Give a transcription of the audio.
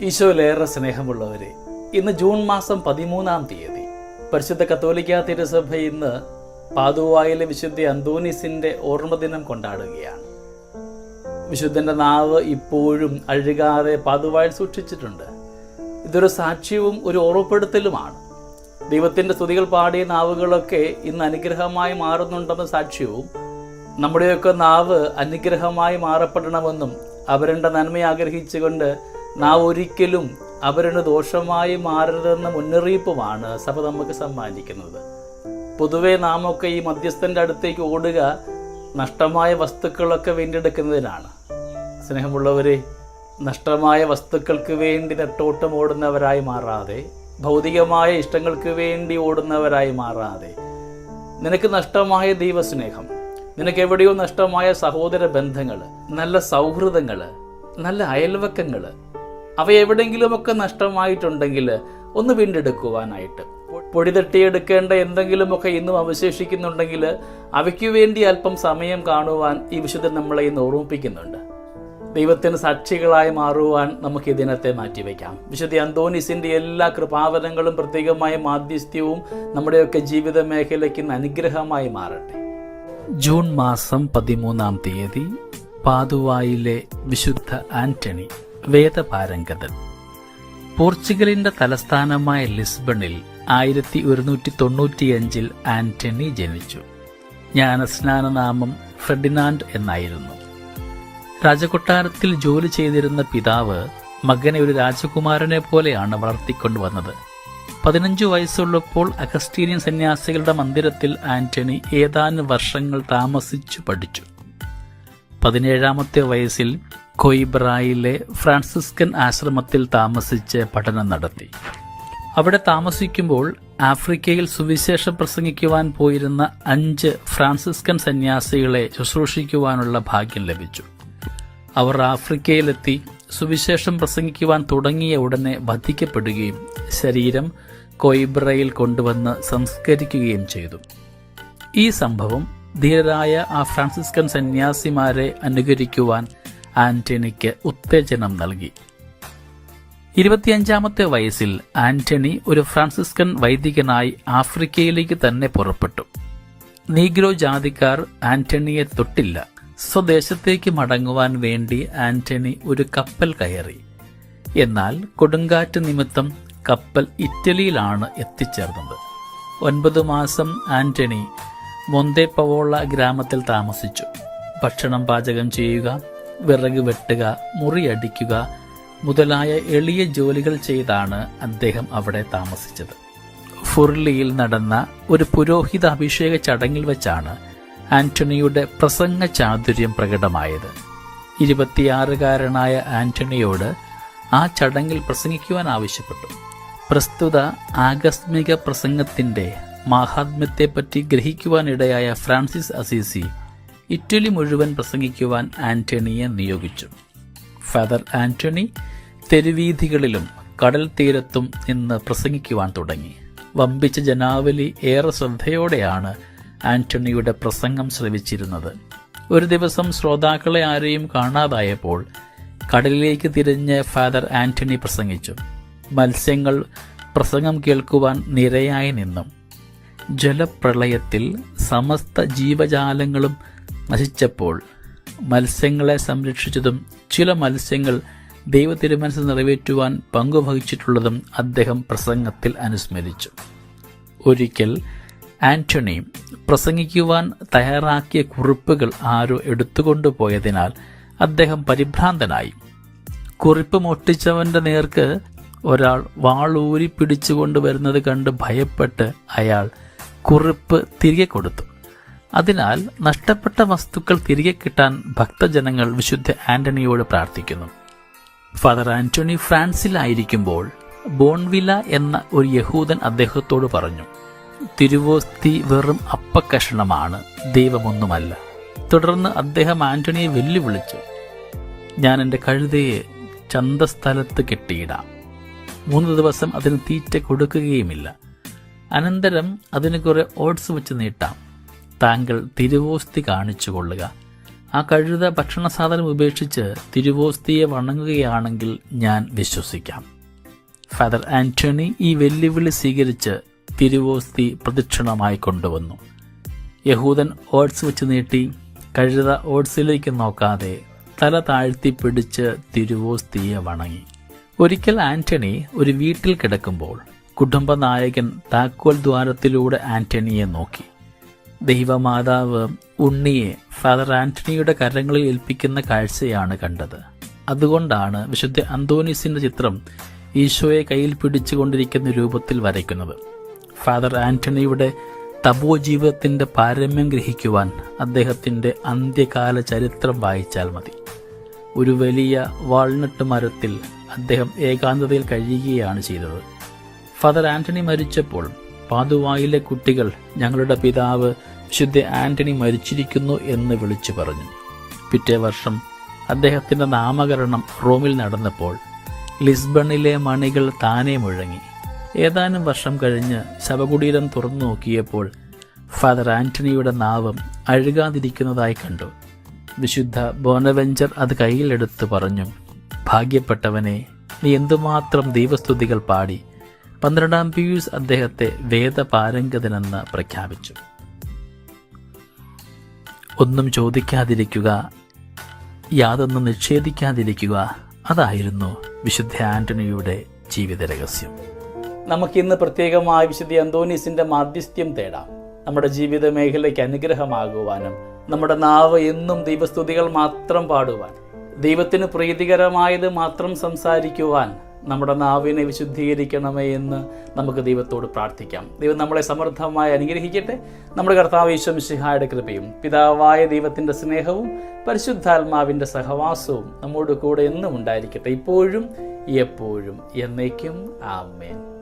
ഈശോയിലേറെ സ്നേഹമുള്ളവരെ ഇന്ന് ജൂൺ മാസം പതിമൂന്നാം തീയതി പരിശുദ്ധ കത്തോലിക്ക തിരുസഭ ഇന്ന് പാതുവായിലെ വിശുദ്ധ അന്തോനിസിന്റെ ഓർമ്മദിനം കൊണ്ടാടുകയാണ്. വിശുദ്ധന്റെ നാവ് ഇപ്പോഴും അഴുകാതെ പാതുവായിൽ സൂക്ഷിച്ചിട്ടുണ്ട്. ഇതൊരു സാക്ഷ്യവും ഒരു ഓർമ്മപ്പെടുത്തലുമാണ്. ദൈവത്തിന്റെ സ്തുതികൾ പാടിയ നാവുകളൊക്കെ ഇന്ന് അനുഗ്രഹമായി മാറുന്നുണ്ടെന്ന സാക്ഷ്യവും നമ്മുടെയൊക്കെ നാവ് അനുഗ്രഹമായി മാറപ്പെടണമെന്നും അവരുടെ നന്മയെ ആഗ്രഹിച്ചുകൊണ്ട് നാവ് ഒരിക്കലും അവരുടെ ദോഷമായി മാറരുതെന്ന മുന്നറിയിപ്പുമാണ് സഭ നമുക്ക് സമ്മാനിക്കുന്നത്. പൊതുവെ നാമൊക്കെ ഈ മധ്യസ്ഥന്റെ അടുത്തേക്ക് ഓടുക നഷ്ടമായ വസ്തുക്കളൊക്കെ വീണ്ടെടുക്കുന്നതിനാണ്. സ്നേഹമുള്ളവരെ നഷ്ടമായ വസ്തുക്കൾക്ക് വേണ്ടി നെട്ടോട്ടം ഓടുന്നവരായി മാറാതെ ഭൗതികമായ ഇഷ്ടങ്ങൾക്ക് വേണ്ടി ഓടുന്നവരായി മാറാതെ. നിനക്ക് നഷ്ടമായ ദൈവസ്നേഹം നിനക്ക് എവിടെയോ നഷ്ടമായ സഹോദര ബന്ധങ്ങൾ നല്ല സൗഹൃദങ്ങൾ നല്ല അയൽവക്കങ്ങൾ അവ എവിടെയെങ്കിലുമൊക്കെ നഷ്ടമായിട്ടുണ്ടെങ്കിൽ ഒന്ന് വീണ്ടെടുക്കുവാനായിട്ട്. പൊടി തട്ടിയെടുക്കേണ്ട എന്തെങ്കിലുമൊക്കെ ഇന്നും അവശേഷിക്കുന്നുണ്ടെങ്കിൽ അവയ്ക്ക് വേണ്ടി അല്പം സമയം കാണുവാൻ ഈ വിശുദ്ധൻ നമ്മളെ ഇന്ന് ഓർമ്മിപ്പിക്കുന്നുണ്ട്. ദൈവത്തിന് സാക്ഷികളായി മാറുവാൻ നമുക്ക് ഈ ദിനത്തെ മാറ്റിവെക്കാം. വിശുദ്ധ അന്തോനിസിന്റെ എല്ലാ കൃപാവനങ്ങളും പ്രത്യേകമായ മാധ്യസ്ഥ്യവും നമ്മുടെയൊക്കെ ജീവിത മേഖലയ്ക്ക് അനുഗ്രഹമായി മാറട്ടെ. ജൂൺ മാസം പതിമൂന്നാം തീയതി പാതുവായിലെ വിശുദ്ധ ആന്റണി വേദപാരംഗതൻ. പോർച്ചുഗലിന്റെ തലസ്ഥാനമായ ലിസ്ബണിൽ ആയിരത്തി ഒരുന്നൂറ്റി തൊണ്ണൂറ്റിയഞ്ചിൽ ആന്റണി ജനിച്ചു. ജ്ഞാനസ്നാനനാമം ഫെർഡിനാൻഡ് എന്നായിരുന്നു. രാജകൊട്ടാരത്തിൽ ജോലി ചെയ്തിരുന്ന പിതാവ് മകനെ ഒരു രാജകുമാരനെ പോലെയാണ് വളർത്തിക്കൊണ്ടുവന്നത് പതിനഞ്ചു വയസ്സുള്ളപ്പോൾ അഗസ്റ്റീനിയൻ സന്യാസികളുടെ മന്ദിരത്തിൽ ആന്റണി ഏതാനും വർഷങ്ങൾ താമസിച്ചു പഠിച്ചു. പതിനേഴാമത്തെ വയസ്സിൽ കൊയ്ബ്രായിലെ ഫ്രാൻസിസ്കൻ ആശ്രമത്തിൽ താമസിച്ച് പഠനം നടത്തി. അവിടെ താമസിക്കുമ്പോൾ ആഫ്രിക്കയിൽ സുവിശേഷം പ്രസംഗിക്കുവാൻ പോയിരുന്ന അഞ്ച് ഫ്രാൻസിസ്കൻ സന്യാസികളെ ശുശ്രൂഷിക്കുവാനുള്ള ഭാഗ്യം ലഭിച്ചു. അവർ ആഫ്രിക്കയിലെത്തി സുവിശേഷം പ്രസംഗിക്കുവാൻ തുടങ്ങിയ ഉടനെ വധിക്കപ്പെടുകയും ശരീരം കൊയ്ബ്രയിൽ കൊണ്ടുവന്ന് സംസ്കരിക്കുകയും ചെയ്തു. ഈ സംഭവം ധീരരായ ആ ഫ്രാൻസിസ്കൻ സന്യാസിമാരെ അനുകരിക്കുവാൻ ആന്റണിക്ക് ഉത്തേജനം നൽകി. ഇരുപത്തിയഞ്ചാമത്തെ വയസ്സിൽ ആന്റണി ഒരു ഫ്രാൻസിസ്കൻ വൈദികനായി ആഫ്രിക്കയിലേക്ക് തന്നെ പുറപ്പെട്ടു. നീഗ്രോ ജാതിക്കാർ ആന്റണിയെ തൊട്ടില്ല. സ്വദേശത്തേക്ക് മടങ്ങുവാൻ വേണ്ടി ആന്റണി ഒരു കപ്പൽ കയറി. എന്നാൽ കൊടുങ്കാറ്റ് നിമിത്തം കപ്പൽ ഇറ്റലിയിലാണ് എത്തിച്ചേർന്നത്. ഒൻപത് മാസം ആന്റണി മൊന്തേപ്പവോള ഗ്രാമത്തിൽ താമസിച്ചു. ഭക്ഷണം പാചകം ചെയ്യുക വിറക് വെട്ടുക മുറിയടിക്കുക മുതലായ എളിയ ജോലികൾ ചെയ്താണ് അദ്ദേഹം അവിടെ താമസിച്ചത്. ഫുർലിയിൽ നടന്ന ഒരു പുരോഹിത അഭിഷേക ചടങ്ങിൽ വെച്ചാണ് ആന്റണിയുടെ പ്രസംഗ ചാതുര്യം പ്രകടമായത്. ഇരുപത്തിയാറുകാരനായ ആന്റണിയോട് ആ ചടങ്ങിൽ പ്രസംഗിക്കുവാൻ ആവശ്യപ്പെട്ടു. പ്രസ്തുത ആകസ്മിക പ്രസംഗത്തിന്റെ മാഹാത്മ്യത്തെപ്പറ്റി ഗ്രഹിക്കുവാനിടയായ ഫ്രാൻസിസ് അസീസി ഇറ്റലി മുഴുവൻ പ്രസംഗിക്കുവാൻ ആന്റണിയെ നിയോഗിച്ചു. ഫാദർ ആന്റണി തെരുവീഥികളിലും കടൽ തീരത്തും നിന്ന് പ്രസംഗിക്കുവാൻ തുടങ്ങി. വമ്പിച്ച ജനാവലി ഏറെ ശ്രദ്ധയോടെയാണ് ആന്റണിയുടെ പ്രസംഗം ശ്രവിച്ചിരുന്നത്. ഒരു ദിവസം ശ്രോതാക്കളെ ആരെയും കാണാതായപ്പോൾ കടലിലേക്ക് തിരിഞ്ഞ് ഫാദർ ആന്റണി പ്രസംഗിച്ചു. മത്സ്യങ്ങൾ പ്രസംഗം കേൾക്കുവാൻ നിരയായി നിന്നും. ജലപ്രളയത്തിൽ സമസ്ത ജീവജാലങ്ങളും നശിച്ചപ്പോൾ മത്സ്യങ്ങളെ സംരക്ഷിച്ചതും ചില മത്സ്യങ്ങൾ ദൈവ തിരുമനസ് നിറവേറ്റുവാൻ പങ്കുവഹിച്ചിട്ടുള്ളതും അദ്ദേഹം പ്രസംഗത്തിൽ അനുസ്മരിച്ചു. ഒരിക്കൽ ആന്റണി പ്രസംഗിക്കുവാൻ തയ്യാറാക്കിയ കുറിപ്പുകൾ ആരോ എടുത്തുകൊണ്ടുപോയതിനാൽ അദ്ദേഹം പരിഭ്രാന്തനായി. കുറിപ്പ് മൊട്ടിച്ചവന്റെ നേർക്ക് ഒരാൾ വാളൂരി പിടിച്ചുകൊണ്ട് വരുന്നത് കണ്ട് ഭയപ്പെട്ട് അയാൾ കുറിപ്പ് തിരികെ കൊടുത്തു. അതിനാൽ നഷ്ടപ്പെട്ട വസ്തുക്കൾ തിരികെ കിട്ടാൻ ഭക്തജനങ്ങൾ വിശുദ്ധ ആന്റണിയോട് പ്രാർത്ഥിക്കുന്നു. ഫാദർ ആന്റണി ഫ്രാൻസിലായിരിക്കുമ്പോൾ ബോൺവില എന്ന ഒരു യഹൂദൻ അദ്ദേഹത്തോട് പറഞ്ഞു തിരുവോസ്തി വെറും അപ്പക്കഷണമാണ് ദൈവമൊന്നുമല്ല. തുടർന്ന് അദ്ദേഹം ആന്റണിയെ വെല്ലുവിളിച്ചു ഞാൻ എന്റെ കഴുതയെ ചന്തസ്ഥലത്ത് കെട്ടിയിടാം. മൂന്ന് ദിവസം അതിന് തീറ്റ കൊടുക്കുകയുമില്ല. അനന്തരം അതിന് കുറെ ഓട്സ് വെച്ച് നീട്ടാം. താങ്കൾ തിരുവോസ്തി കാണിച്ചു കൊള്ളുക. ആ കഴുത ഭക്ഷണ സാധനം ഉപേക്ഷിച്ച് തിരുവോസ്തിയെ വണങ്ങുകയാണെങ്കിൽ ഞാൻ വിശ്വസിക്കാം. ഫാദർ ആന്റണി ഈ വെല്ലുവിളി സ്വീകരിച്ച് തിരുവോസ്തി പ്രദക്ഷിണമായി കൊണ്ടുവന്നു. യഹൂദൻ ഓട്സ് വെച്ച് നീട്ടി കഴുത ഓട്സിലേക്ക് നോക്കാതെ തല താഴ്ത്തി പിടിച്ച് തിരുവോസ്തിയെ വണങ്ങി. ഒരിക്കൽ ആന്റണി ഒരു വീട്ടിൽ കിടക്കുമ്പോൾ കുടുംബനായകൻ താക്കോൽ ദ്വാരത്തിലൂടെ ആന്റണിയെ നോക്കി. ദൈവമാതാവ് ഉണ്ണിയെ ഫാദർ ആന്റണിയുടെ കരങ്ങളിൽ ഏൽപ്പിക്കുന്ന കാഴ്ചയാണ് കണ്ടത്. അതുകൊണ്ടാണ് വിശുദ്ധ അന്തോണിസിന്റെ ചിത്രം ഈശോയെ കയ്യിൽ പിടിച്ചുകൊണ്ടിരിക്കുന്ന രൂപത്തിൽ വരയ്ക്കുന്നത്. ഫാദർ ആന്റണിയുടെ തപോ ജീവിതത്തിന്റെ പാരമ്യം ഗ്രഹിക്കുവാൻ അദ്ദേഹത്തിന്റെ അന്ത്യകാല ചരിത്രം വായിച്ചാൽ മതി. ഒരു വലിയ വാൾനട്ട് മരത്തിൽ അദ്ദേഹം ഏകാന്തതയിൽ കഴിയുകയാണ് ചെയ്തത്. ഫാദർ ആന്റണി മരിച്ചപ്പോൾ പാതുവായിലെ കുട്ടികൾ ഞങ്ങളുടെ പിതാവ് വിശുദ്ധ ആന്റണി മരിച്ചിരിക്കുന്നു എന്ന് വിളിച്ചു പറഞ്ഞു. പിറ്റേ വർഷം അദ്ദേഹത്തിന്റെ നാമകരണം റോമിൽ നടന്നപ്പോൾ ലിസ്ബണിലെ മണികൾ താനെ മുഴങ്ങി. ഏതാനും വർഷം കഴിഞ്ഞ് ശവകുടീരം തുറന്നു നോക്കിയപ്പോൾ ഫാദർ ആന്റണിയുടെ നാവം അഴുകാതിരിക്കുന്നതായി കണ്ടു. വിശുദ്ധ ബോനവെഞ്ചർ അത് കയ്യിലെടുത്ത് പറഞ്ഞു ഭാഗ്യപ്പെട്ടവനെ നീ എന്തുമാത്രം ദൈവസ്തുതികൾ പാടി പന്ത്രണ്ടാം പീയൂസ് അദ്ദേഹത്തെ വേദപാരംഗതനെന്ന് പ്രഖ്യാപിച്ചു. ഒന്നും ചോദിക്കാതിരിക്കുക യാതൊന്നും നിഷേധിക്കാതിരിക്കുക അതായിരുന്നു വിശുദ്ധ ആന്റണിയുടെ ജീവിത രഹസ്യം നമുക്കിന്ന് പ്രത്യേകമായി വിശുദ്ധ അന്തോണീസിന്റെ മാധ്യസ്ഥ്യം തേടാം. നമ്മുടെ ജീവിത മേഖലയ്ക്ക് അനുഗ്രഹമാകുവാനും നമ്മുടെ നാവ് എന്നും ദൈവസ്തുതികൾ മാത്രം പാടുവാൻ ദൈവത്തിന് പ്രീതികരമായത് മാത്രം സംസാരിക്കുവാൻ നമ്മുടെ നാവിനെ വിശുദ്ധീകരിക്കണമേ എന്ന് നമുക്ക് ദൈവത്തോട് പ്രാർത്ഥിക്കാം. ദൈവം നമ്മളെ സമൃദ്ധമായി അനുഗ്രഹിക്കട്ടെ. നമ്മുടെ കർത്താവ് ഈശ്വമിശിഹായുടെ കൃപയും പിതാവായ ദൈവത്തിന്റെ സ്നേഹവും പരിശുദ്ധാത്മാവിന്റെ സഹവാസവും നമ്മോട് കൂടെ എന്നും ഉണ്ടായിരിക്കട്ടെ. ഇപ്പോഴും എപ്പോഴും എന്നേക്കും. ആമേൻ.